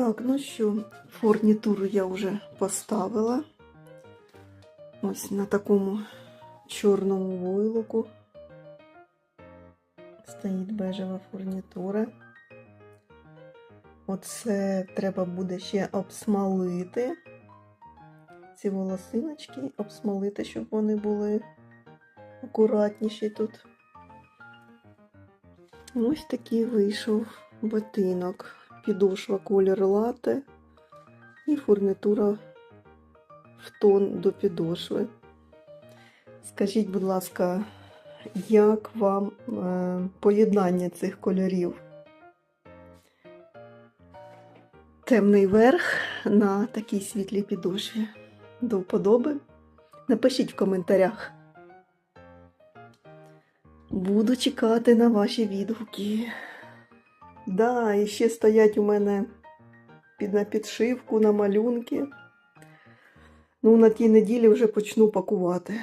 Так, ну що, фурнітуру я вже поставила. Ось на такому чорному войлоку. Стоїть бежева фурнітура. Оце треба буде ще обсмалити. Ці волосиночки обсмалити, щоб вони були акуратніші тут. Ось такий вийшов ботинок. Підошва колір лате і фурнітура в тон до підошви. Скажіть, будь ласка, як вам е, поєднання цих кольорів? Темний верх на такій світлій підошві. До вподоби? Напишіть в коментарях. Буду чекати на ваші відгуки. Да, і ще стоять у мене під на підшивку, на малюнки. Ну, на тій неділі вже почну пакувати.